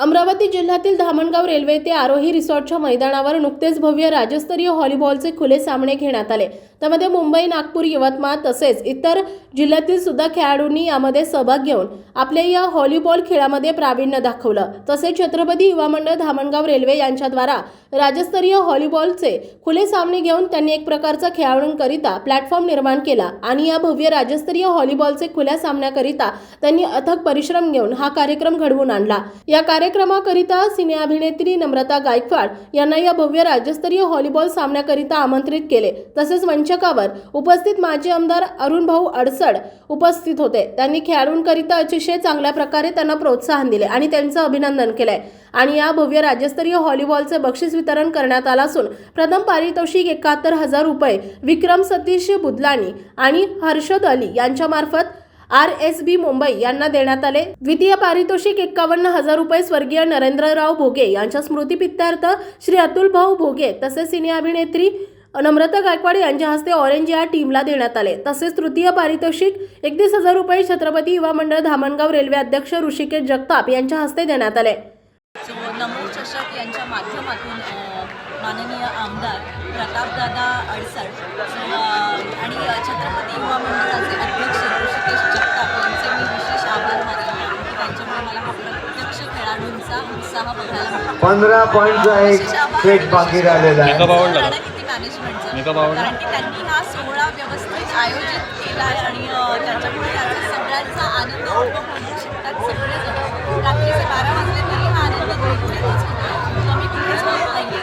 अमरावती जिल्ह्यातील धामणगाव रेल्वे ते आरोही रिसॉर्टच्या मैदानावर नुकतेच भव्य राज्यस्तरीय व्हॉलीबॉलचे खुले सामने घेण्यात आले. त्यामध्ये मुंबई नागपूर यवतमाळ तसेच इतर जिल्ह्यातील सुद्धा खेळाडूंनी यामध्ये सहभाग घेऊन आपल्या या व्हॉलीबॉल खेळामध्ये प्रावीण्य दाखवलं. तसेच छत्रपती युवा मंडळ धामणगाव रेल्वे यांच्याद्वारा राज्यस्तरीय व्हॉलीबॉलचे खुले सामने घेऊन त्यांनी एक प्रकारचा खेळाडूंकरिता प्लॅटफॉर्म निर्माण केला आणि या भव्य राज्यस्तरीय व्हॉलीबॉलचे खुल्या सामन्याकरिता त्यांनी अथक परिश्रम घेऊन हा कार्यक्रम घडवून आणला. या कार्य कार्यक्रमाकरिता सिने अभिनेत्री नम्रता गायकवाड यांना या भव्य राज्यस्तरीय व्हॉलीबॉल सामन्याकरिता आमंत्रित केले. तसेच मंचकावर उपस्थित माजी आमदार अरुण भाऊ अडसड उपस्थित होते. त्यांनी खेळाडूंकरिता अतिशय चांगल्या प्रकारे त्यांना प्रोत्साहन दिले आणि त्यांचं अभिनंदन केलंय आणि या भव्य राज्यस्तरीय व्हॉलीबॉलचे बक्षीस वितरण करण्यात आलं असून प्रथम पारितोषिक एकाहत्तर हजार रुपये विक्रम सतीश बुदलानी आणि हर्षद अली यांच्यामार्फत आर एस बी मुंबई यांना देण्यात आले. द्वितीय पारितोषिक एक्कावन्न हजार रुपये स्वर्गीय नरेंद्रराव भोगे यांच्या स्मृतीपित्तार्थ श्री अतुल भाऊ भोगे तसेच सिने अभिनेत्री नम्रता गायकवाड यांच्या हस्ते ऑरेंज या टीमला देण्यात आले. तसेच तृतीय पारितोषिक एकतीस हजार रुपये छत्रपती युवा मंडळ धामणगाव रेल्वे अध्यक्ष ऋषिकेश जगताप यांच्या हस्ते देण्यात आले. नमो चषक यांच्या माध्यमातून माननीय आमदार प्रतापदादा अडसड आणि छत्रपती युवा पंधरा पॉईंटचा एक सेट बाकी राहिलेला आहे. मेकअप आवडला का? रणनीती मॅनेजमेंटचं मेकअप आवडला? कारण की त्यांनी हा सोहळा व्यवस्थित आयोजित केला आहे आणि अ, त्याच्यामुळे त्याचा सगळ्यांचा आनंद उपभोगू शकतात सगळेजण. रात्रीचे बारा वाजले तरी हा आनंद द्विगुणितच होतो. कमी कुठेच होत नाहीये.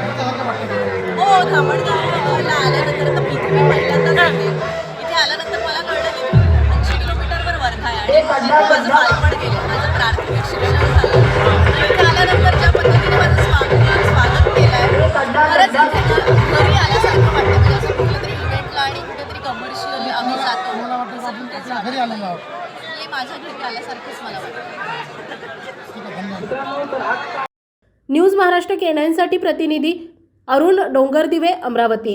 हो धामणगावला आल्यानंतर तर मी माझं बालपण गेलं माझं प्राथमिक शिक्षण झालं. आणि इथे आल्यानंतर ज्या पद्धतीने माझं स्वागत स्वागत केलं आहे खरंच इथे ना घरी आल्यासारखं वाटतं म्हणजे असं कुठल्या तरी इव्हेंटला आणि कुठेतरी कमर्शियल आम्ही जातो. तसं कुठेच जातो. हे माझ्या घरी आल्यासारखंच मला वाटतं. न्यूज महाराष्ट्र केनाईनसाठी प्रतिनिधी अरुण डोंगरदिवे अमरावती.